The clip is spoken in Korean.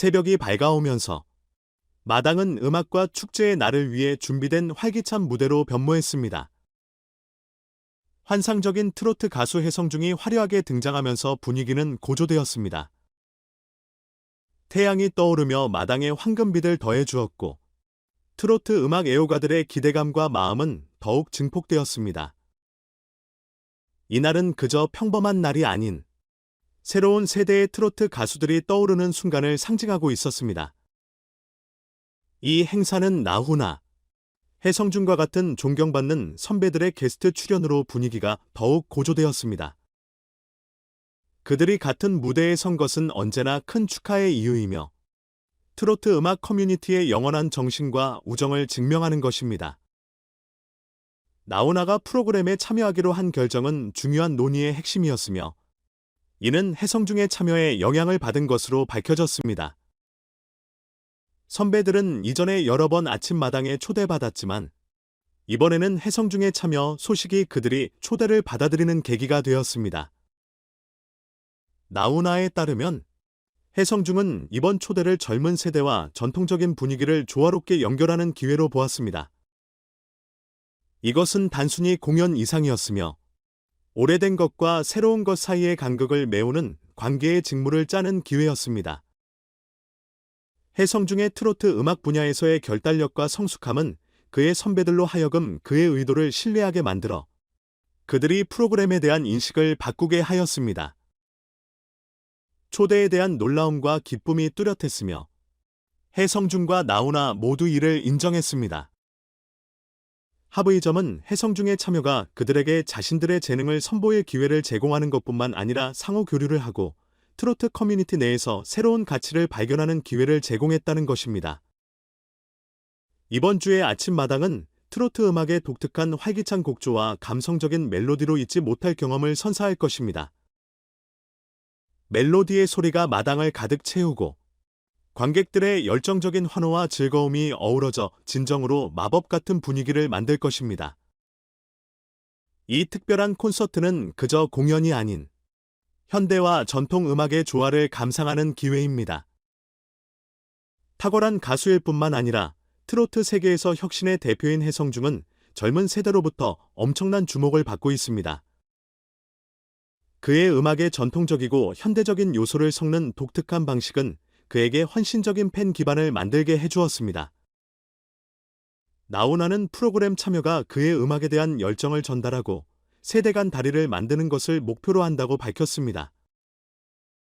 새벽이 밝아오면서 마당은 음악과 축제의 날을 위해 준비된 활기찬 무대로 변모했습니다. 환상적인 트로트 가수 해성중이 화려하게 등장하면서 분위기는 고조되었습니다. 태양이 떠오르며 마당에 황금빛을 더해 주었고 트로트 음악 애호가들의 기대감과 마음은 더욱 증폭되었습니다. 이날은 그저 평범한 날이 아닌 새로운 세대의 트로트 가수들이 떠오르는 순간을 상징하고 있었습니다. 이 행사는 나훈아, 해성준과 같은 존경받는 선배들의 게스트 출연으로 분위기가 더욱 고조되었습니다. 그들이 같은 무대에 선 것은 언제나 큰 축하의 이유이며 트로트 음악 커뮤니티의 영원한 정신과 우정을 증명하는 것입니다. 나훈아가 프로그램에 참여하기로 한 결정은 중요한 논의의 핵심이었으며 이는 해성중의 참여에 영향을 받은 것으로 밝혀졌습니다. 선배들은 이전에 여러 번 아침마당에 초대받았지만 이번에는 해성중의 참여 소식이 그들이 초대를 받아들이는 계기가 되었습니다. 나훈아에 따르면 해성중은 이번 초대를 젊은 세대와 전통적인 분위기를 조화롭게 연결하는 기회로 보았습니다. 이것은 단순히 공연 이상이었으며 오래된 것과 새로운 것 사이의 간극을 메우는 관계의 직무를 짜는 기회였습니다. 해성중의 트로트 음악 분야에서의 결단력과 성숙함은 그의 선배들로 하여금 그의 의도를 신뢰하게 만들어 그들이 프로그램에 대한 인식을 바꾸게 하였습니다. 초대에 대한 놀라움과 기쁨이 뚜렷했으며 해성중과 나훈아 모두 이를 인정했습니다. 하브이점은 해성중의 참여가 그들에게 자신들의 재능을 선보일 기회를 제공하는 것뿐만 아니라 상호 교류를 하고 트로트 커뮤니티 내에서 새로운 가치를 발견하는 기회를 제공했다는 것입니다. 이번 주의 아침마당은 트로트 음악의 독특한 활기찬 곡조와 감성적인 멜로디로 잊지 못할 경험을 선사할 것입니다. 멜로디의 소리가 마당을 가득 채우고 관객들의 열정적인 환호와 즐거움이 어우러져 진정으로 마법 같은 분위기를 만들 것입니다. 이 특별한 콘서트는 그저 공연이 아닌 현대와 전통 음악의 조화를 감상하는 기회입니다. 탁월한 가수일 뿐만 아니라 트로트 세계에서 혁신의 대표인 해성중은 젊은 세대로부터 엄청난 주목을 받고 있습니다. 그의 음악의 전통적이고 현대적인 요소를 섞는 독특한 방식은 그에게 헌신적인 팬 기반을 만들게 해주었습니다. 나훈아는 프로그램 참여가 그의 음악에 대한 열정을 전달하고 세대 간 다리를 만드는 것을 목표로 한다고 밝혔습니다.